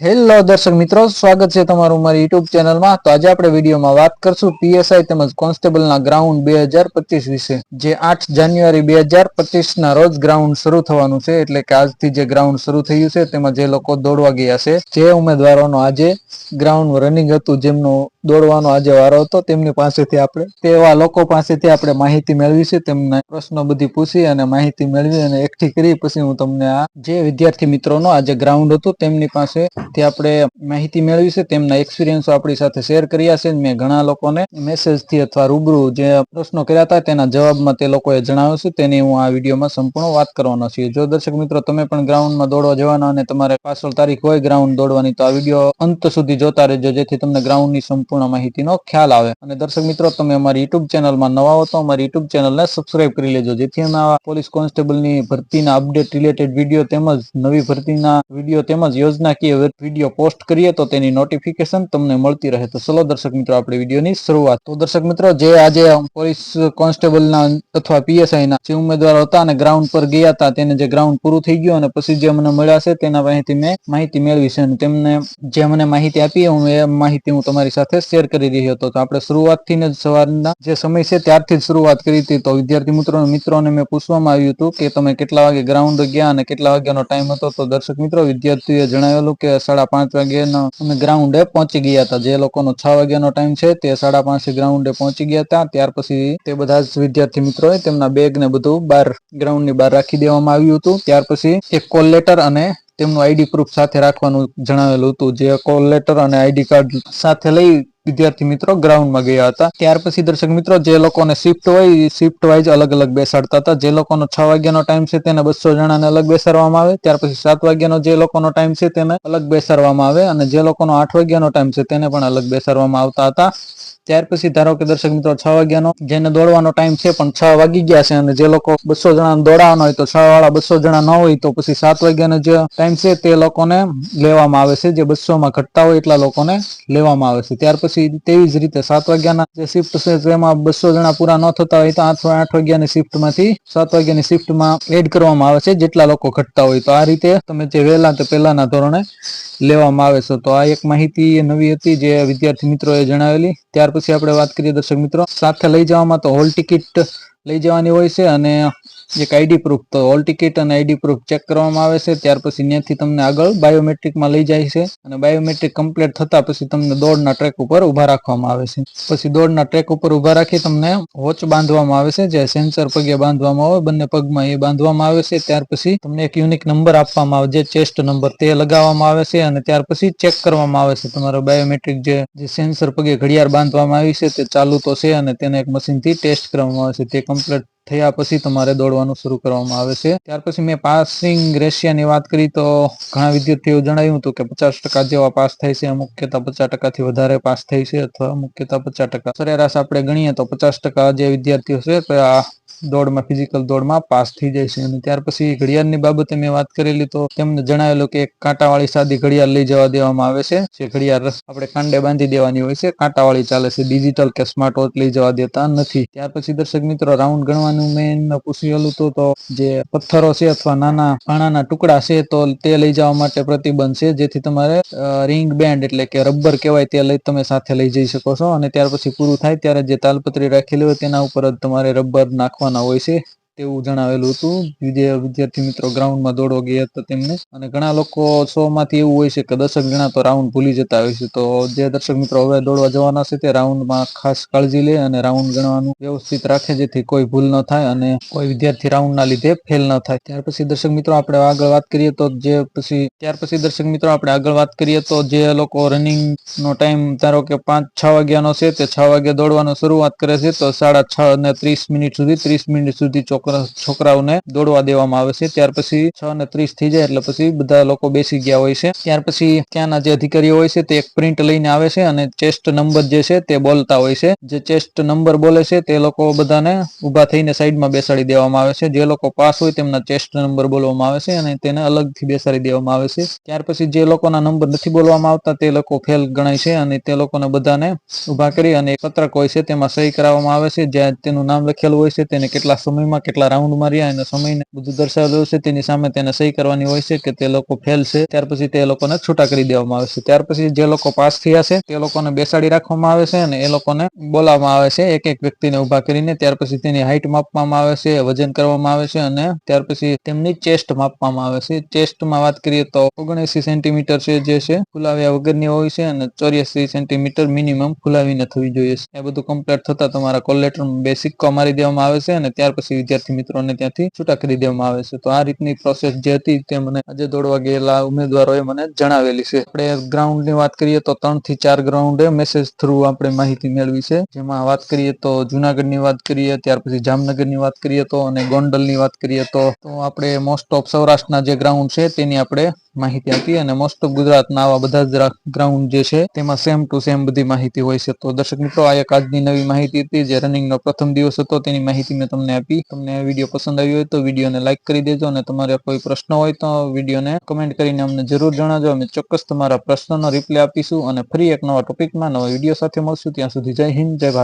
Hello દર્શક મિત્રો, સ્વાગત છે તમારું મારી યુટ્યુબ ચેનલમાં તો આજે આપણે વિડીયોમાં વાત કરશું પીએસઆઈ તેમજ કોન્સ્ટેબલના ગ્રાઉન્ડ બે હજાર પચીસ વિશે. જે આઠ જાન્યુઆરી બે હજાર પચીસ ના રોજ ગ્રાઉન્ડ શરૂ થવાનું છે, એટલે કે આજથી જે ગ્રાઉન્ડ શરૂ થયું છે, તેમાં જે લોકો દોડવા ગયા છે, જે ઉમેદવારોનો આજે ગ્રાઉન્ડ રનિંગ હતું, જેમનો દોડવાનો આજે વારો હતો, તેમની પાસેથી આપણે, તેવા લોકો પાસેથી આપણે માહિતી મેળવી છે, તેમને પ્રશ્નો બધી પૂછી અને માહિતી મેળવી અને એકઠી કરી. પછી હું તમને આ જે વિદ્યાર્થી મિત્રોનો આજે ગ્રાઉન્ડ હતું, તેમની પાસે થી આપણે માહિતી મેળવી છે, તેમના એક્સપિરિયન્સો આપણી સાથે શેર કર્યા છે. મેં ઘણા લોકોને મેસેજથી અથવા રૂબરૂ જે પ્રશ્નો કર્યા હતા, તેના જવાબમાં તે લોકોએ જણાવ્યું છે. તેની હું આ વિડીયોમાં સંપૂર્ણ વાત કરવાનો છું. જો દર્શક મિત્રો, તમે પણ ગ્રાઉન્ડમાં દોડવા જવાના અને તમારે પાછળ તારીખ હોય ગ્રાઉન્ડ દોડવાની, તો આ વીડિયો અંત સુધી જોતા રહેજો, જેથી તમને ગ્રાઉન્ડની સંપૂર્ણ માહિતીનો ખ્યાલ આવે. અને દર્શક મિત્રો, તમે અમારી યુટ્યુબ ચેનલમાં નવા હો, તો અમારી યુટ્યુબ ચેનલને સબસ્ક્રાઇબ કરી લેજો. જેથી અમે પોલીસ કોન્સ્ટેબલની ભરતીના અપડેટ રિલેટેડ વીડિયો તેમજ નવી ભરતીના વીડિયો તેમજ યોજનાકીય વીડિયો પોસ્ટ કરીએ તો તેની નોટિફિકેશન તમને મળતી રહે. તો ચલો દર્શક મિત્રો, આપણે વિડીયોની શરૂઆત. તો દર્શક મિત્રો, જે આજે પોલીસ કોન્સ્ટેબલના અથવા પીએસઆઈના જે ઉમેદવારો હતા અને ગ્રાઉન્ડ પર ગયા હતા, તેને જે ગ્રાઉન્ડ પૂરું થઈ ગયું અને પછી જે મને મળ્યા છે, તેના પાસેથી મેં માહિતી મેળવી છે અને તેમને જે મને માહિતી આપી, હું એ માહિતી હું તમારી સાથે શેર કરી રહ્યો હતો. તો આપણે શરૂઆતથી જ સવારના જે સમય છે, ત્યારથી જ શરૂઆત કરી હતી. તો વિદ્યાર્થી મિત્રો, મિત્રોને મેં પૂછવામાં આવ્યું હતું કે તમે કેટલા વાગે ગ્રાઉન્ડ ગયા અને કેટલા વાગ્યાનો ટાઈમ હતો? તો દર્શક મિત્રો, વિદ્યાર્થીઓએ જણાવેલું કે સાડા પાંચ વાગ્યાનો અમે ગ્રાઉન્ડે પહોંચી ગયા હતા. જે લોકોનો છ વાગ્યાનો ટાઈમ છે તે સાડા પાંચે ગ્રાઉન્ડે પહોંચી ગયા હતા. ત્યાર પછી તે બધા જ વિદ્યાર્થી મિત્રોએ તેમના બેગ ને બધું બહાર ગ્રાઉન્ડની બહાર રાખી દેવામાં આવ્યું હતું. ત્યાર પછી એક કોલ લેટર અને તેમનું આઈડી પ્રૂફ સાથે રાખવાનું જણાવેલું હતું. જે કોલ લેટર અને આઈડી કાર્ડ સાથે લઈ વિદ્યાર્થી મિત્રો, ગ્રાઉન્ડમાં ગયા હતા. ત્યાર પછી દર્શક મિત્રો, જે લોકોને શિફ્ટ હોય શિફ્ટ વાઇઝ અલગ અલગ બેસાડતા હતા. જે લોકોનો છ વાગ્યાનો ટાઈમ છે, તેને બસો જણાને અલગ બેસાડવામાં આવે. ત્યાર પછી સાત વાગ્યાનો જે લોકોનો ટાઈમ છે, તેને અલગ બેસાડવામાં આવે અને જે લોકોનો આઠ વાગ્યાનો ટાઈમ છે, તેને પણ અલગ બેસાડવામાં આવતા હતા. ત્યાર પછી ધારો કે દર્શક મિત્રો, છ વાગ્યાનો જેને દોડવાનો ટાઈમ છે, પણ છ વાગી ગયા છે અને જે લોકો બસો જણા દોડાવાનો હોય તો છ વાળા બસો જણા ન હોય, તો પછી સાત વાગ્યાનો જે ટાઈમ છે, તે લોકોને લેવામાં આવે છે. જે બસો માં ઘટતા હોય, એટલા લોકોને લેવામાં આવે છે. ત્યાર પછી તેવી જ રીતે સાત વાગ્યાના જે શિફ્ટ છે, તેમાં બસો જણા પૂરા ન થતા હોય તો આઠ આઠ વાગ્યાની શિફ્ટમાંથી સાત વાગ્યાની શિફ્ટમાં એડ કરવામાં આવે છે, જેટલા લોકો ઘટતા હોય તો. આ રીતે તમે જે વહેલા તે પહેલાના ધોરણે લેવામાં આવે છે. તો આ એક માહિતી નવી હતી જે વિદ્યાર્થી મિત્રોએ જણાવેલી. ત્યાર પછી આપણે વાત કરીએ દર્શક મિત્રો. સાથે લઈ જવામાં તો હોલ ટિકિટ લઈ જવાની હોય છે અને એક આઈડી પ્રૂફ તો ઓલ ટિકિટ અને આઈડી પ્રૂફ ચેક કરવામાં આવે છે. ત્યાર પછી ત્યાંથી તમને આગળ બાયોમેટ્રિકમાં લઈ જાય છે. અને બાયોમેટ્રિક કમ્પ્લીટ થતા પછી તમને દોડના ટ્રેક ઉપર ઊભા રાખવામાં આવે છે. પછી દોડના ટ્રેક ઉપર ઊભા રાખી તમને વોચ બાંધવામાં આવે છે. જે સેન્સર પગે બાંધવામાં આવે બંને પગમાં એ બાંધવામાં આવે છે. ત્યાર પછી તમને એક યુનિક નંબર આપવામાં આવે, જે ચેસ્ટ નંબર તે લગાવવામાં આવે છે. અને ત્યાર પછી ચેક કરવામાં આવે છે. તમારો બાયોમેટ્રિક જે સેન્સર પગે ઘડિયાળ બાંધવામાં આવી છે, તે ચાલુ તો છે અને તેને એક મશીનથી ટેસ્ટ કરવામાં આવે છે. તે કમ્પ્લીટ થયા પછી તમારે દોડવાનું શરૂ કરવામાં આવે છે. ત્યાર પછી મેં પાસિંગ રેશિયાની વાત કરી તો ઘણા વિદ્યાર્થીઓ જણાવ્યું હતું કે પચાસ ટકા જેવા પાસ થાય છે, અમુક કહેતા પચાસ ટકાથી વધારે પાસ થાય છે અથવા અમુક કહેતા પચાસ ટકા. સરેરાશ આપણે ગણીએ તો પચાસ ટકા જે વિદ્યાર્થીઓ છે તો આ દોડમાં ફિઝિકલ દોડમાં પાસ થઈ જાય છે. અને ત્યાર પછી ઘડિયાળની બાબતે મેં વાત કરેલી તો તેમને જણાવેલું કે કાંટાવાળી સાદી ઘડિયાળ લઈ જવા દેવામાં આવે છે, જે ઘડિયાળ આપણે કાંડે બાંધી દેવાની હોય છે. કાંટાવાળી ચાલે છે ડિજિટલ કે સ્માર્ટ વોચ લઈ જવા દેતા નથી. ત્યાર પછી દર્શક મિત્રો રાઉન્ડ ગણવાનું મેં પૂછેલું હતું તો જે પથ્થરો છે અથવા નાના પાણાના ટુકડા છે તો તે લઈ જવા માટે પ્રતિબંધ છે, જેથી તમારે રિંગ બેન્ડ એટલે કે રબર કહેવાય તે લઈ તમે સાથે લઈ જઈ શકો છો અને ત્યાર પછી પૂરું થાય ત્યારે જે તાલપત્રી રાખેલી હોય તેના ઉપર જ તમારે રબર નાખવાના હોય છે. તેવું જણાવેલું હતું. જે વિદ્યાર્થી મિત્રો, ગ્રાઉન્ડમાં દોડવા ગયા હતા તેમને. અને ઘણા લોકો સો માંથી એવું હોય છે કે દર્શક જણા તો રાઉન્ડ ભૂલી જતા હોય છે. તો જે દર્શક મિત્રો હવે દોડવા જવાના છે તે રાઉન્ડમાં ખાસ કાળજી લે અને રાઉન્ડ ગણવાનું વ્યવસ્થિત રાખે જેથી કોઈ ભૂલ ન થાય અને કોઈ વિદ્યાર્થી રાઉન્ડના લીધે ફેલ ન થાય. ત્યાર પછી દર્શક મિત્રો, આપણે આગળ વાત કરીએ તો જે પછી, ત્યાર પછી દર્શક મિત્રો, આપણે આગળ વાત કરીએ તો જે લોકો રનિંગ નો ટાઈમ ધારો કે પાંચ, છ વાગ્યાનો છે તે છ વાગે દોડવાનો શરૂઆત કરે છે. તો સાડા છ અને ત્રીસ મિનિટ સુધી, ત્રીસ મિનિટ સુધી ચોક્કસ છોકરાઓને દોડવા દેવામાં આવે છે. ત્યાર પછી છ ને ત્રીસ થઈ જાય એટલે પછી બધા લોકો બેસી ગયા હોય છે. ત્યાર પછી ત્યાંના જે અધિકારીઓ હોય છે તે એક પ્રિન્ટ લઈને આવે છે અને ચેસ્ટ નંબર જે છે તે બોલતા હોય છે. જે ચેસ્ટ નંબર બોલે છે તે લોકો બધાને ઊભા થઈને સાઈડમાં બેસાડી દેવામાં આવે છે. જે લોકો પાસ હોય તેમના ચેસ્ટ નંબર બોલવામાં આવે છે અને તેને અલગથી બેસાડી દેવામાં આવે છે. ત્યાર પછી જે લોકોના નંબર નથી બોલવામાં આવતા તે લોકો ફેલ ગણાય છે અને તે લોકોને બધાને ઊભા કરી અને પત્રક હોય છે તેમાં સહી કરાવવામાં આવે છે. જ્યાં તેનું નામ લખેલું હોય છે તેને કેટલા સમયમાં કેટલા રાઉન્ડ માર્યા એના સમયને બધું દર્શાવેલું છે તેની સામે તેને સહી કરવાની હોય છે કે તે લોકો ફેલ છે, ત્યાર પછી તે લોકોને છૂટા કરી દેવામાં આવે છે. ત્યાર પછી જે લોકો પાસ થયા છે, તે લોકોને બેસાડી રાખવામાં આવે છે અને એ લોકોને બોલાવવામાં આવે છે. એક એક વ્યક્તિને ઊભા કરીને ત્યાર પછી તેની હાઈટ માપવામાં આવે છે, વજન કરવામાં આવે છે અને ત્યાર પછી તેમની ચેસ્ટ માપવામાં આવે છે. ચેસ્ટમાં વાત કરીએ તો ઓગણસી સેન્ટીમીટર છે જે છે, ફુલાવ્યા વગરની હોય છે અને ચોર્યાસી સેન્ટીમીટર મિનિમમ ફુલાવીને થવી જોઈએ છે. એ બધું કમ્પ્લીટ થતા તમારા કોલેટર બે સિક્કો મારી દેવામાં આવે છે અને ત્યાર પછી વિદ્યાર્થી મિત્રોને ત્યાંથી છૂટા કરી દેવામાં આવે છે. તો આ રીતની પ્રોસેસ જે હતી તે મને આજે દોડવા ગયેલા ઉમેદવારોએ મને જણાવેલી છે. આપણે ગ્રાઉન્ડની વાત કરીએ તો ત્રણથી ચાર ગ્રાઉન્ડે મેસેજ થ્રુ આપણે માહિતી મેળવી છે. જેમાં વાત કરીએ તો જુનાગઢની વાત કરીએ, ત્યાર પછી જામનગરની વાત કરીએ તો અને ગોંડલની વાત કરીએ તો આપણે મોસ્ટ ઓફ સૌરાષ્ટ્રના જે ગ્રાઉન્ડ છે તેની આપણે માહિતી આપી અને મોસ્ટ ઓફ ગુજરાતના આવા બધા જ ગ્રાઉન્ડ જે છે, તેમાં સેમ ટુ સેમ બધી માહિતી હોય છે. તો દર્શક મિત્રો, આ એક આજની નવી માહિતી હતી જે રનિંગનો પ્રથમ દિવસ હતો. તેની માહિતી મેં તમને આપી. તમને વીડિયો પસંદ આવ્યો હોય તો વિડીયોને લાઇક કરી દેજો અને તમારે કોઈ પ્રશ્ન હોય તો વિડીયોને કમેન્ટ કરીને અમને જરૂર જણાવજો. અમે ચોક્કસ તમારા પ્રશ્નનો રિપ્લાય આપીશું અને ફરી એક નવા ટોપિકમાં નવા વીડિયો સાથે મળશું. ત્યાં સુધી જય હિન્દ, જય ભારત.